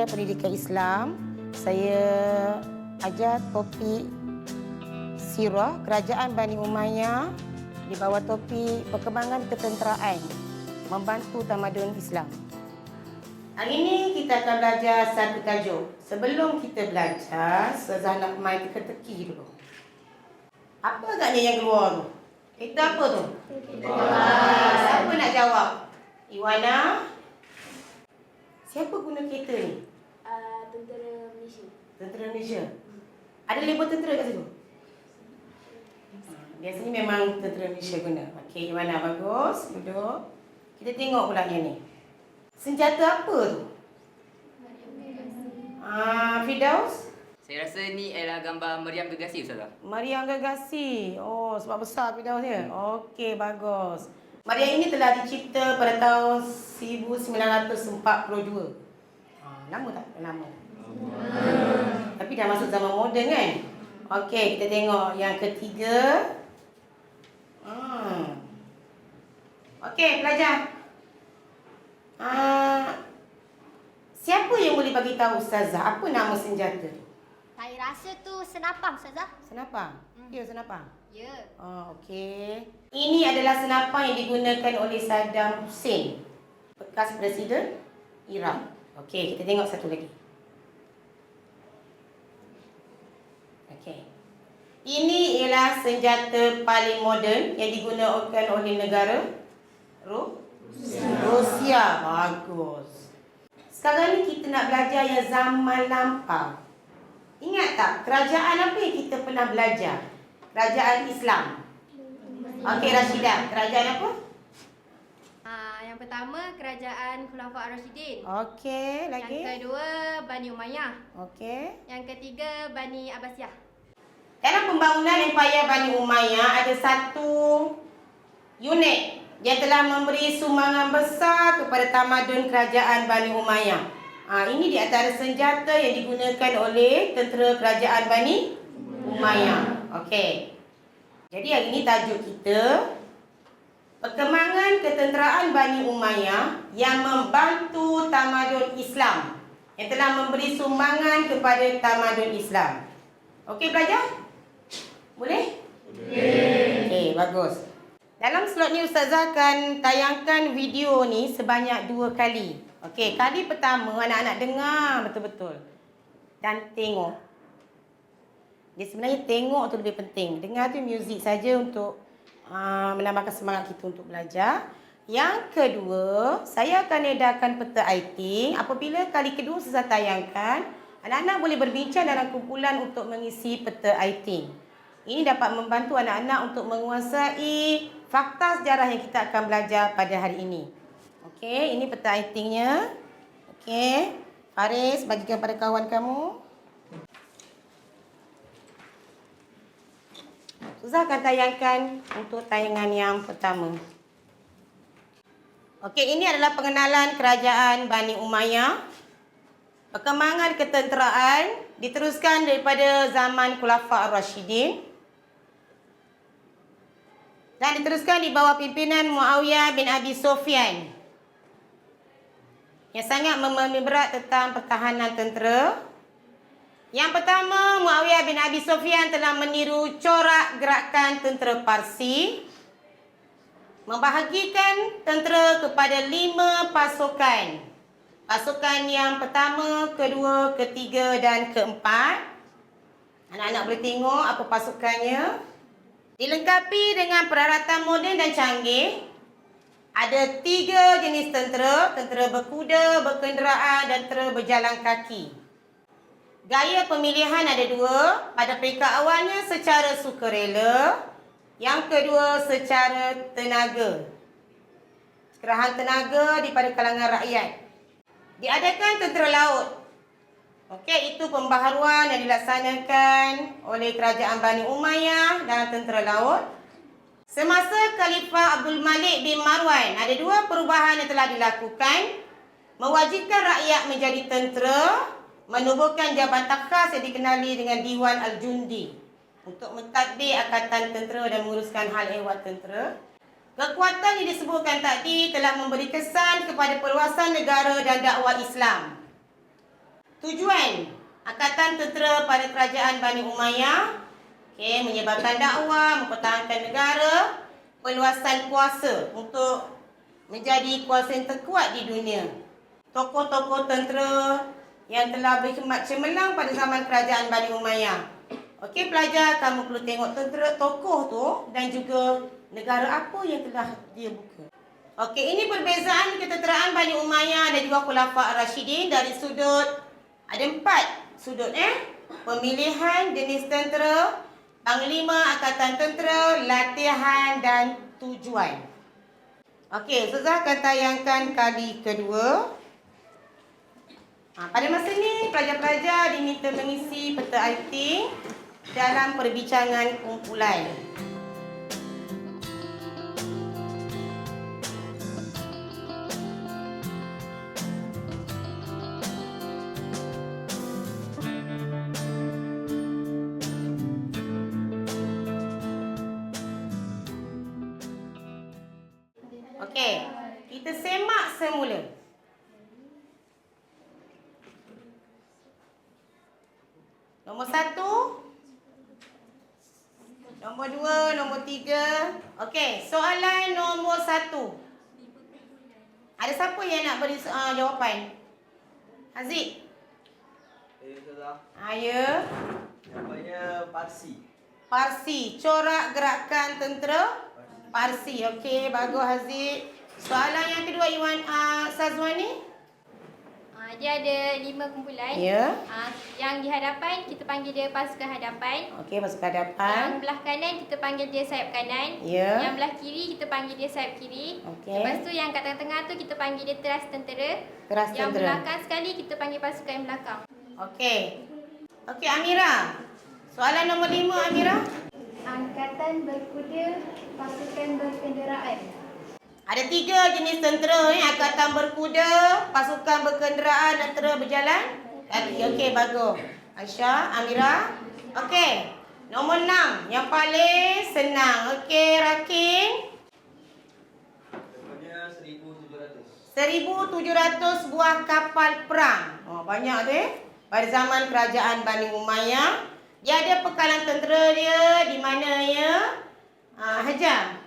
mengajar pendidikan Islam. Saya ajar topik sirah kerajaan Bani Umayyah di bawah topik perkembangan ketenteraan membantu tamadun Islam. Hari ini kita akan belajar satu tajuk. Sebelum kita belajar, Ustazah nak main teka-teki dulu. Apa agaknya yang keluar tu? Kereta apa tu? Siapa nak jawab? Iwana? Siapa guna kereta ni? Tentera Malaysia. Ada label tentera kat situ? Ah, Biasanya memang tentera Malaysia guna. Okey, Iwana bagus. Duduk. Kita tengok pula yang ni. Senjata apa tu? Ah, Fidaus? Saya rasa ni adalah gambar Meriam Gegasi Ustazah. Mariam Gagasi. Oh, sebab besar Fidaus dia. Okey, bagus. Mariam ini telah dicipta pada tahun 1942. Ah, lama tak? Lama. Tapi dah masuk zaman moden kan? Okey, kita tengok yang ketiga. Hmm. Okey, pelajar. Ah, siapa yang boleh bagi tahu Ustazah apa nama senjata? Saya rasa tu senapang, Ustazah. Senapang. Ya, senapang. Ya. Oh, okey. Ini adalah senapang yang digunakan oleh Saddam Hussein, bekas presiden Iraq. Okey, kita tengok satu lagi. Okey. Ini ialah senjata paling moden yang digunakan oleh negara Ru- Rusia. Bagus. Sekarang ni kita nak belajar yang zaman lampau. Ingat tak kerajaan apa yang kita pernah belajar? Kerajaan Islam. Okey Rashidah, kerajaan apa? Ah, yang pertama kerajaan Khulafa Ar-Rasyidin. Okey, Yang lagi. kedua Bani Umayyah. Okey. Yang ketiga Bani Abbasiyah. Dalam pembangunan Empayar Bani Umayyah ada satu unit yang telah memberi sumbangan besar kepada tamadun kerajaan Bani Umayyah. Ha, ini di antara senjata yang digunakan oleh tentera kerajaan Bani Umayyah. Okey. Jadi hari ini tajuk kita perkembangan ketenteraan Bani Umayyah yang membantu tamadun Islam yang telah memberi sumbangan kepada tamadun Islam. Okey belajar? Boleh? Boleh. Okey, bagus. Dalam slot ni Ustazah akan tayangkan video ni sebanyak dua kali. Okey, kali pertama anak-anak dengar betul-betul. Dan tengok. Dia sebenarnya tengok tu lebih penting. Dengar tu muzik saja untuk uh, menambahkan semangat kita untuk belajar. Yang kedua, saya akan edarkan peta IT. Apabila kali kedua saya tayangkan, anak-anak boleh berbincang dalam kumpulan untuk mengisi peta IT. Ini dapat membantu anak-anak untuk menguasai fakta sejarah yang kita akan belajar pada hari ini. Okey, ini peta IT-nya. Okey, Faris bagikan pada kawan kamu. Suzah akan tayangkan untuk tayangan yang pertama. Okey, ini adalah pengenalan kerajaan Bani Umayyah. Perkembangan ketenteraan diteruskan daripada zaman Khulafa Ar-Rasyidin dan diteruskan di bawah pimpinan Muawiyah bin Abi Sufyan yang sangat memahami berat tentang pertahanan tentera. Yang pertama, Muawiyah bin Abi Sufyan telah meniru corak gerakan tentera Parsi membahagikan tentera kepada lima pasukan. Pasukan yang pertama, kedua, ketiga dan keempat. Anak-anak boleh tengok apa pasukannya. Dilengkapi dengan peralatan moden dan canggih. Ada tiga jenis tentera. Tentera berkuda, berkenderaan dan tentera berjalan kaki. Gaya pemilihan ada dua. Pada peringkat awalnya secara sukarela. Yang kedua secara tenaga. Kerahan tenaga daripada kalangan rakyat. Diadakan tentera laut. Okey, itu pembaharuan yang dilaksanakan oleh kerajaan Bani Umayyah dalam tentera laut. Semasa Khalifah Abdul Malik bin Marwan, ada dua perubahan yang telah dilakukan. Mewajibkan rakyat menjadi tentera, menubuhkan jabatan khas yang dikenali dengan Diwan Al-Jundi untuk mentadbir angkatan tentera dan menguruskan hal ehwal tentera. Kekuatan yang disebutkan tadi telah memberi kesan kepada perluasan negara dan dakwah Islam. Tujuan Angkatan Tentera pada Kerajaan Bani Umayyah okay, menyebarkan dakwah, mempertahankan negara, perluasan kuasa untuk menjadi kuasa yang terkuat di dunia. Tokoh-tokoh tentera yang telah berkhidmat cemerlang pada zaman kerajaan Bani Umayyah. Okey pelajar, kamu perlu tengok tentera tokoh tu dan juga negara apa yang telah dia buka. Okey, ini perbezaan ketenteraan Bani Umayyah dan juga Khulafa Ar-Rasyidin dari sudut ada empat sudut eh. Pemilihan jenis tentera, panglima angkatan tentera, latihan dan tujuan. Okey, Ustazah akan tayangkan kali kedua. Ha, pada masa ini, pelajar-pelajar diminta mengisi peta IT dalam perbincangan kumpulan. Okey, kita semak semula. Nombor satu. Nombor dua, nombor tiga. Okey, soalan nombor satu. Ada siapa yang nak beri uh, jawapan? Haziq. Eh, Ustazah. Ah, ya. Jawapannya Parsi. Parsi, corak gerakan tentera Parsi. Okey, bagus Haziq. Soalan yang kedua Iwan uh, Sazwani. Ah, dia ada lima kumpulan. Ya. Ah, yang di hadapan kita panggil dia pasukan hadapan. Okey, masuk ke Yang hadapan. belah kanan kita panggil dia sayap kanan. Ya. Yang belah kiri kita panggil dia sayap kiri. Okey. Lepas tu yang kat tengah-tengah tu kita panggil dia teras tentera. Teras yang tentera. belakang sekali kita panggil pasukan yang belakang. Okey. Okey, Amira. Soalan nombor lima, Amira. Angkatan berkuda, pasukan berkenderaan. Ada tiga jenis tentera ni. Angkatan berkuda, pasukan berkenderaan, tentera berjalan kaki. Okey, bagus. Aisyah, Amira. Okey. Nombor enam. Yang paling senang. Okey, Rakin. Jawapannya 1700. 1,700 buah kapal perang. Oh, banyak tu eh. Pada zaman kerajaan Bani Umayyah. Dia ada pekalan tentera dia di mana ya? Ah, Hajar.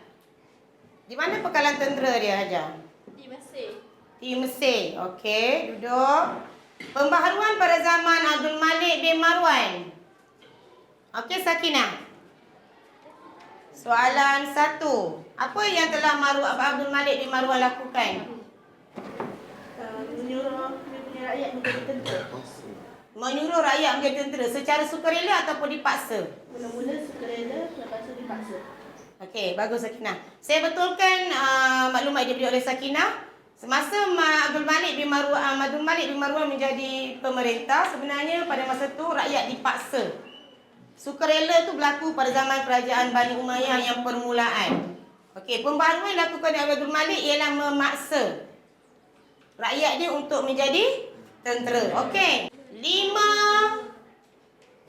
Di mana pekalan tentera dia, Hajar? Di Mesir. Di Mesir. Okey, duduk. Pembaharuan pada zaman Abdul Malik bin Marwan. Okey, Sakinah. Soalan satu. Apa yang telah Maru Abdul Malik bin Marwan lakukan? menyuruh dia punya rakyat menjadi tentera. Menyuruh rakyat menjadi tentera secara sukarela ataupun dipaksa? Mula-mula sukarela, lepas tu dipaksa. Okey, bagus Sakinah. Saya betulkan uh, maklumat yang diberi oleh Sakinah. Semasa Ma- Abdul Malik bin Marwan, uh, Abdul Malik bin Marwan menjadi pemerintah, sebenarnya pada masa itu rakyat dipaksa. Sukarela itu berlaku pada zaman kerajaan Bani Umayyah yang permulaan. Okey, pembaharuan yang dilakukan oleh Abdul Malik ialah memaksa rakyat dia untuk menjadi tentera. Okey. Lima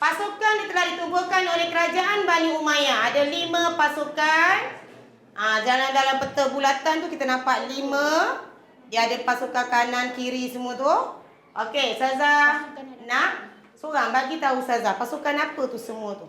pasukan yang telah ditubuhkan oleh kerajaan Bani Umayyah. Ada lima pasukan. Ah, dalam dalam peta bulatan tu kita nampak lima. Dia ada pasukan kanan, kiri semua tu. Okey, Saza nak seorang bagi tahu Saza pasukan apa tu semua tu.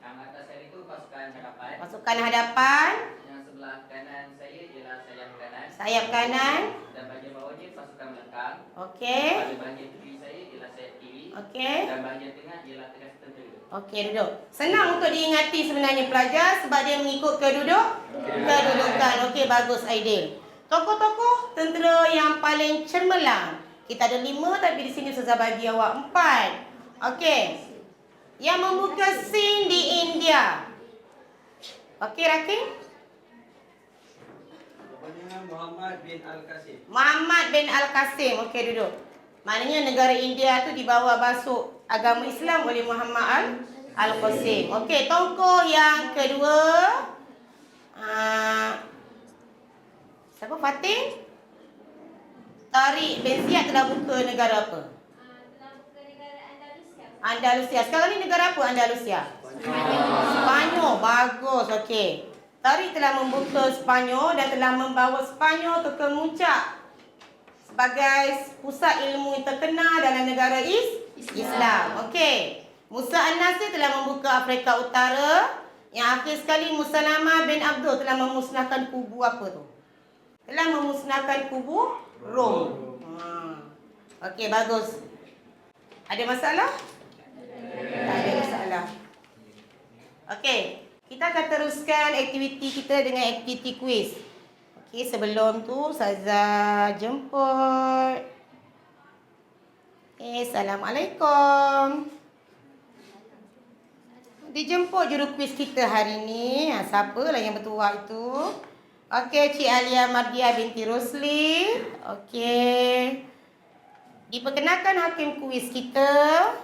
Yang atas saya itu pasukan hadapan. Pasukan hadapan, Yang sebelah kanan saya ialah sayap kanan. sayap kanan. Dan bahagian bawahnya pasukan belakang. Okey. Pada bahagian tepi saya ialah sayap kiri. Okey. Dan bahagian tengah ialah teras tentera. Okey, duduk. Senang untuk diingati sebenarnya pelajar sebab dia mengikut keduduk kedudukan. Okey, bagus Aidil. Tokoh-tokoh tentera yang paling cemerlang. Kita ada lima tapi di sini Ustazah bagi awak empat. Okey. Yang membuka scene di India. Okey? Jawapannya Muhammad bin Al-Qasim. Muhammad bin Al-Qasim. Okey, duduk. Maknanya negara India tu dibawa masuk agama Islam oleh Muhammad Al Al-Qasim. Okey, tokoh yang kedua uh, Siapa Fatih? Tariq bin Ziyad telah buka negara apa? Andalusia. Sekarang ni negara apa Andalusia? Spanyol. Bagus. Okey. Tariq telah membuka Spanyol dan telah membawa Spanyol ke kemuncak sebagai pusat ilmu yang terkenal dalam negara is Islam. Okey. Musa An-Nasir telah membuka Afrika Utara. Yang akhir sekali Musa Lama bin Abdul telah memusnahkan kubu apa tu? Telah memusnahkan kubu Rom. Ha. Okey, bagus. Ada masalah? Tak ada masalah. Okey, kita akan teruskan aktiviti kita dengan aktiviti kuis. Okey, sebelum tu Saza jemput. Eh, Assalamualaikum. Dijemput juru kuis kita hari ni. Ha, siapalah yang bertuah itu? Okey, Cik Alia Mardia binti Rosli. Okey. Diperkenalkan hakim kuis kita.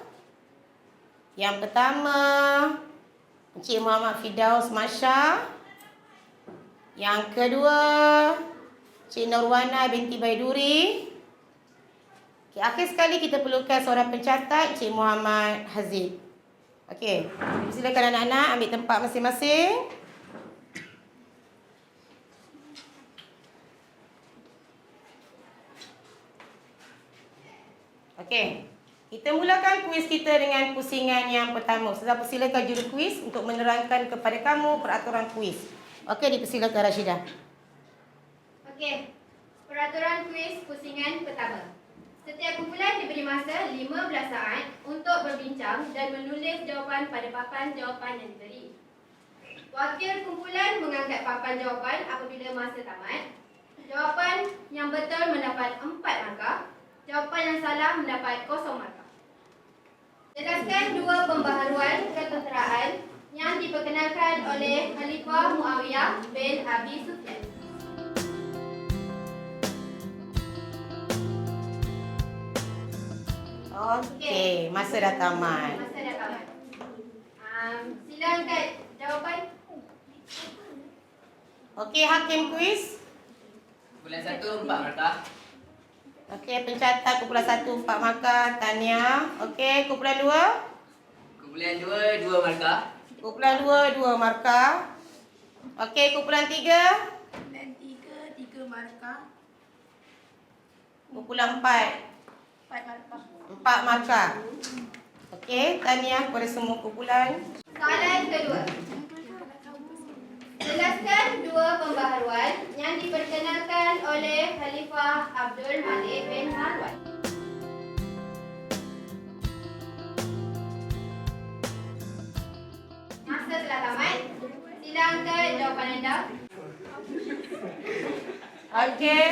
Yang pertama, Encik Muhammad Fidaus Masya. Yang kedua, Cik Nurwana binti Baiduri. Okay, akhir sekali kita perlukan seorang pencatat, Cik Muhammad Hazid. Okey, silakan anak-anak ambil tempat masing-masing. Okey. Kita mulakan kuis kita dengan pusingan yang pertama. Saya persilakan juru kuis untuk menerangkan kepada kamu peraturan kuis. Okey, dipersilakan Rashidah. Okey. Peraturan kuis pusingan pertama. Setiap kumpulan diberi masa 15 saat untuk berbincang dan menulis jawapan pada papan jawapan yang diberi. Wakil kumpulan mengangkat papan jawapan apabila masa tamat. Jawapan yang betul mendapat 4 markah. Jawapan yang salah mendapat 0 markah. Jelaskan dua pembaharuan ketenteraan yang diperkenalkan oleh Khalifah Muawiyah bin Abi Sufyan. Okey, masa dah tamat. Masa dah tamat. Um, sila angkat jawapan. Okey, hakim kuis. Bulan satu empat markah. Okey, pencatat kumpulan 1 4 markah Tania. Okey, kumpulan 2. Kumpulan dua dua markah. Kumpulan 2 2 markah. Okey, kumpulan 3. Dan tiga, tiga markah. Kumpulan 4 Empat markah. 4 markah. Okey, Tania kepada semua kumpulan. Soalan kedua. Jelaskan dua pembaharuan yang diperkenalkan oleh Khalifah Abdul Malik bin Marwan. Masa telah tamat. Sila angkat jawapan anda. Okey.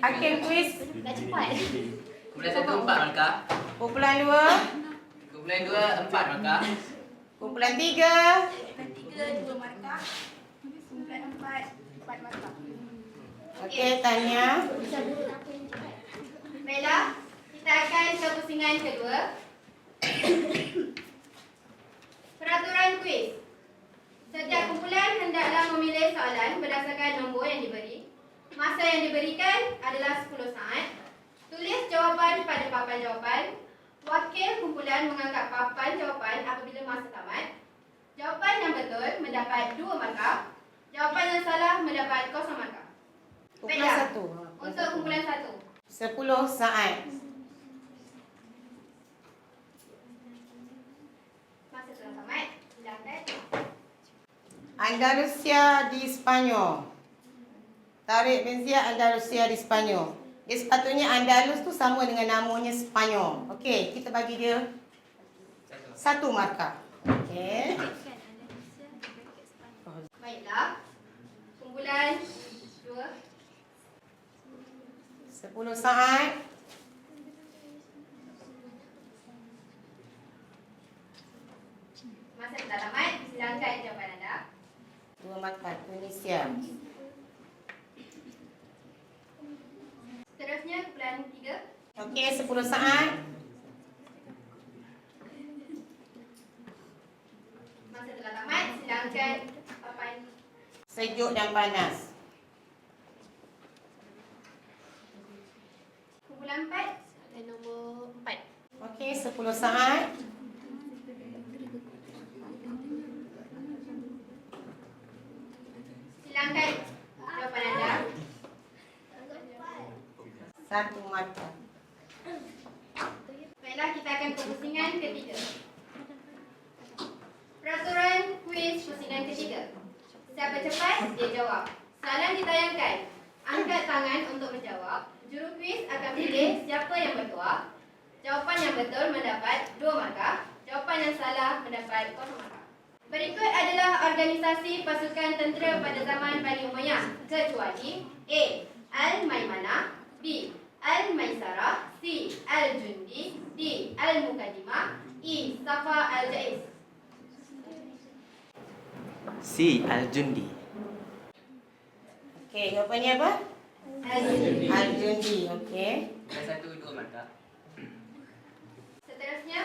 Hakim kuis. Dah cepat. Kumpulan satu empat markah. Kumpulan 2. Kumpulan dua empat markah. Kumpulan 3. Dan tiga, dua markah. Kumpulan empat, empat markah. Okey, Tania. Baiklah, kita akan ke pusingan kedua. Peraturan kuis. Setiap kumpulan hendaklah memilih soalan berdasarkan nombor yang diberi. Masa yang diberikan adalah 10 saat. Tulis jawapan pada papan jawapan. Wakil kumpulan mengangkat papan jawapan apabila masa tamat. Jawapan yang betul mendapat 2 markah. Jawapan yang salah mendapat 0 markah. Kumpulan. 1. Untuk kumpulan 1. 10 saat. Masa telah tamat. Silakan. Andalusia di Spanyol. Tarik Benzia Andalusia di Spanyol. Dia sepatutnya Andalus tu sama dengan namanya Spanyol. Okey, kita bagi dia satu markah. Okey. Baiklah. Kumpulan 2. 10 saat. Masa telah tamat. Silakan jawapan anda. Dua Tunisia. Seterusnya kumpulan 3. Okey, 10 saat. Masa telah tamat. Silakan papan. Sejuk dan panas. Kumpulan 4. Dan nombor empat. Okey, 10 saat. Silakan jawapan anda. Satu markah. Baiklah, kita akan ke pusingan ketiga. Peraturan kuis pusingan ketiga. Siapa cepat, dia jawab. Soalan ditayangkan. Angkat tangan untuk menjawab. Juru kuis akan pilih siapa yang bertuah. Jawapan yang betul mendapat dua markah. Jawapan yang salah mendapat kosong markah. Berikut adalah organisasi pasukan tentera pada zaman Bani Umayyah kecuali A. Al-Maimanah B. Al-Maisarah C. Al-Jundi D. Al-Mukaddimah E. Safa Al-Jais Si Al-Jundi. Okey, jawapannya apa? Al-Jundi Al-Jundi. Okey. Bulan satu dua markah. Seterusnya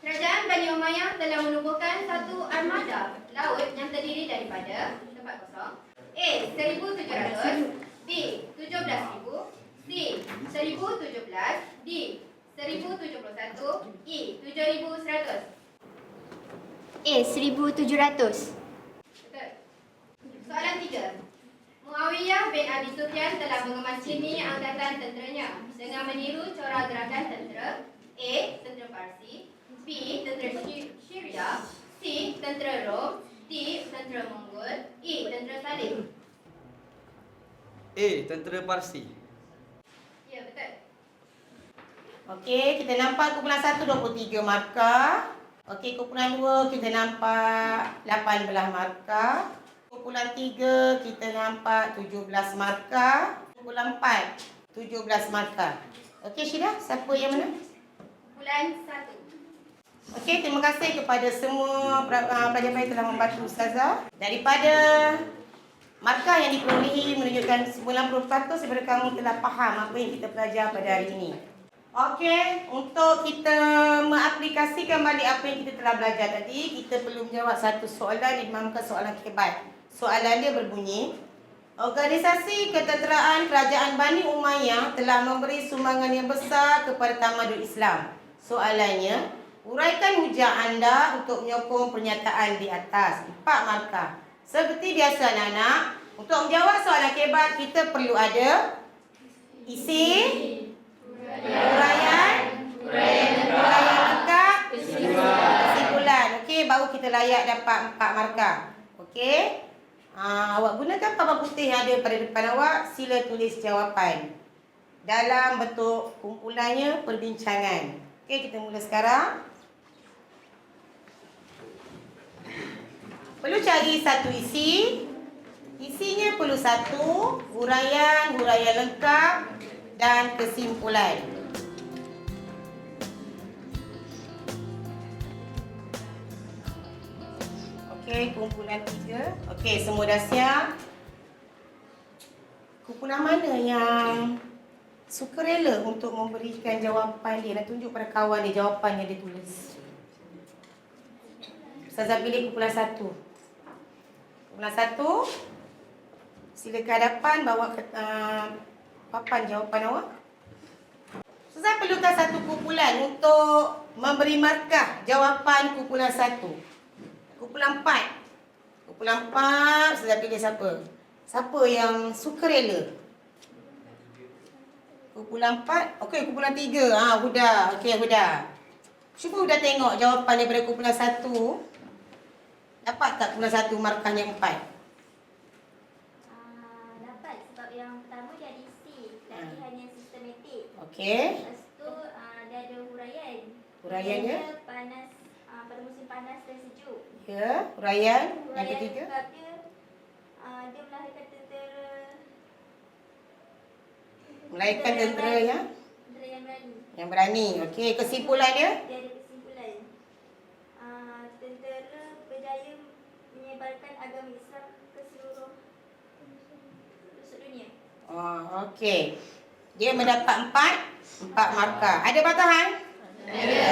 Kerajaan Bani Umayyah telah menubuhkan satu armada laut yang terdiri daripada tempat kosong A. 1,700 B. 17,000 C. 1,017 D. 1,071 E. 7,100 A. 1700. Betul. Soalan tiga. Muawiyah bin Abi Sufyan telah mengemasini angkatan tenteranya dengan meniru corak gerakan tentera A. Tentera Parsi B. Tentera Sy- Syria C. Tentera Rom D. Tentera Mongol E. Tentera Salib A. Tentera Parsi. Ya, betul. Okey, kita nampak kumpulan 1 23 markah. Okey, kumpulan 2 kita nampak 18 markah. Kumpulan 3 kita nampak 17 markah. Kumpulan 4 17 markah. Okey, Syira, siapa yang mana? Bulan satu. Okey, terima kasih kepada semua pra- ah, pelajar-pelajar yang telah membantu Ustazah. Daripada markah yang diperolehi menunjukkan 90% daripada kamu telah faham apa yang kita belajar pada hari ini. Okey, untuk kita mengaplikasikan balik apa yang kita telah belajar tadi, kita perlu menjawab satu soalan yang dinamakan soalan kebat. Soalan dia berbunyi, Organisasi ketenteraan Kerajaan Bani Umayyah telah memberi sumbangan yang besar kepada tamadun Islam. Soalannya, uraikan hujah anda untuk menyokong pernyataan di atas. Empat markah. Seperti biasa anak-anak, untuk menjawab soalan kebat kita perlu ada isi, uraian, uraian lengkap, kesimpulan. Okey, baru kita layak dapat empat markah. Okey. Ha, awak gunakan papan putih yang ada pada depan awak, sila tulis jawapan. Dalam bentuk kumpulannya perbincangan. Okey, kita mula sekarang. Perlu cari satu isi. Isinya perlu satu, huraian, huraian lengkap dan kesimpulan. Okey, kumpulan tiga. Okey, semua dah siap. Kumpulan mana yang sukarela untuk memberikan jawapan dia dan tunjuk pada kawan dia jawapan yang dia tulis. Ustazah pilih kumpulan satu. Kumpulan satu. Sila ke hadapan bawa ke, uh, papan jawapan awak. Ustazah perlukan satu kumpulan untuk memberi markah jawapan kumpulan satu. Kumpulan empat. Kumpulan empat, Ustazah pilih siapa? Siapa yang sukarela? Kumpulan empat. Okey, kumpulan tiga. Ha, Huda. Okey, Huda. Cuba Huda tengok jawapan daripada kumpulan satu. Dapat tak kumpulan satu markahnya empat? Ah, dapat sebab yang pertama dia ada isi, tapi Hmm. hanya sistematik. Okey. Lepas tu ah, dia ada huraian. Huraiannya? Panas ah, pada musim panas dan sejuk. Ya, huraian. Yang Huraian ketiga. sebab dia ah, dia melahirkan tentera Melahirkan tentera yang, tentera yang berani. yang berani. Okey, kesimpulan dia? Dia ada kesimpulan. Ah, tentera berjaya menyebarkan agama Islam ke seluruh seluruh dunia. Oh, okey. Dia mendapat empat, empat markah. Ada batahan? Ada.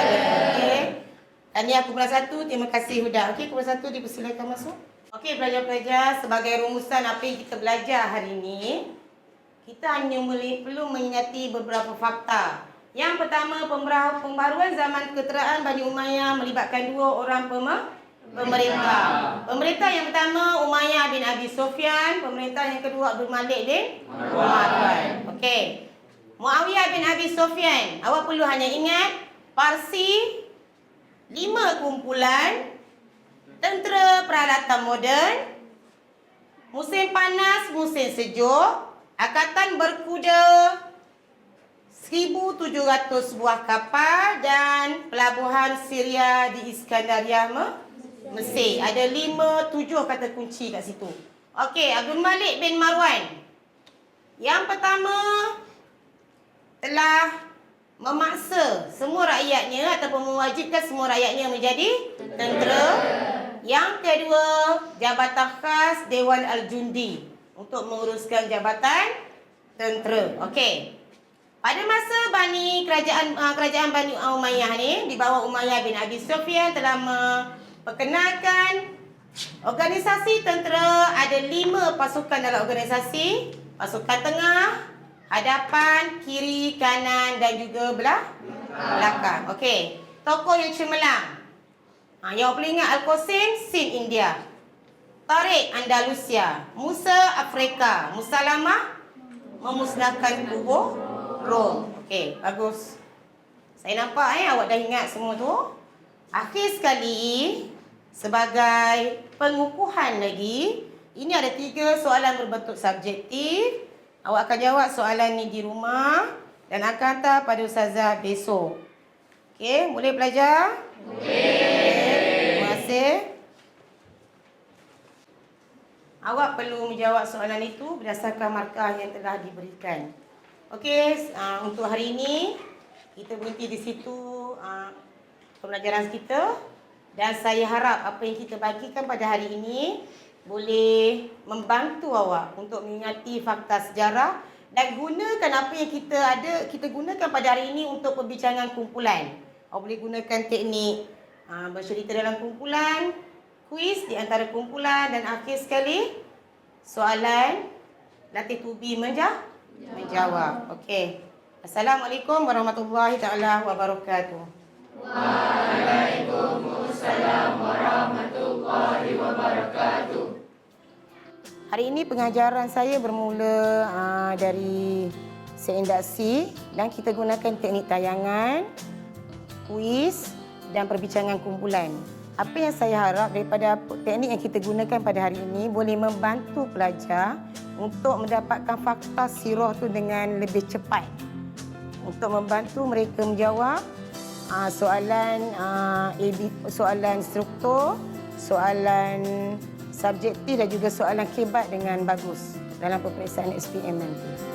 Okey. Tahniah kumpulan satu. Terima kasih Huda. Okey, kumpulan satu dipersilakan masuk. Okey, pelajar-pelajar, sebagai rumusan apa yang kita belajar hari ini, kita hanya meli- perlu mengingati beberapa fakta. Yang pertama, pembaruan zaman keteraan Bani Umayyah melibatkan dua orang pema- pemerintah. Pemerintah yang pertama Umayyah bin Abi Sufyan, pemerintah yang kedua Abdul Malik bin Marwan. Okey. Muawiyah bin Abi Sufyan. Awak perlu hanya ingat Parsi lima kumpulan tentera peralatan moden musim panas, musim sejuk, angkatan berkuda 1700 buah kapal dan pelabuhan Syria di Iskandaria Me- Mesir. Ada lima, tujuh kata kunci kat situ. Okey, Abdul Malik bin Marwan. Yang pertama telah memaksa semua rakyatnya ataupun mewajibkan semua rakyatnya menjadi tentera. Yang kedua, Jabatan Khas Dewan Al-Jundi untuk menguruskan jabatan tentera. Okey. Pada masa Bani kerajaan uh, kerajaan Bani Umayyah ni di bawah Umayyah bin Abi Sufyan telah memperkenalkan organisasi tentera ada lima pasukan dalam organisasi pasukan tengah hadapan kiri kanan dan juga belah belakang okey tokoh yang cemerlang ha, yang boleh ingat Al-Qasim Sin India Tariq Andalusia Musa Afrika Musalamah memusnahkan kubur Rom. Okey, bagus. Saya nampak eh awak dah ingat semua tu. Akhir sekali sebagai pengukuhan lagi, ini ada tiga soalan berbentuk subjektif. Awak akan jawab soalan ni di rumah dan akan hantar pada ustazah besok. Okey, boleh belajar? Boleh. Terima kasih. Awak perlu menjawab soalan itu berdasarkan markah yang telah diberikan. Okey, uh, untuk hari ini kita berhenti di situ uh, pembelajaran kita dan saya harap apa yang kita bagikan pada hari ini boleh membantu awak untuk mengingati fakta sejarah dan gunakan apa yang kita ada kita gunakan pada hari ini untuk perbincangan kumpulan. Awak boleh gunakan teknik uh, bercerita dalam kumpulan, kuis di antara kumpulan dan akhir sekali soalan latih tubi menjawab menjawab. Okey. Assalamualaikum warahmatullahi taala wabarakatuh. Hari ini pengajaran saya bermula uh, dari seindaksi dan kita gunakan teknik tayangan, kuis dan perbincangan kumpulan. Apa yang saya harap daripada teknik yang kita gunakan pada hari ini boleh membantu pelajar untuk mendapatkan fakta sirah tu dengan lebih cepat. Untuk membantu mereka menjawab uh, soalan uh, AB, soalan struktur, soalan subjektif dan juga soalan kebat dengan bagus dalam peperiksaan SPM nanti.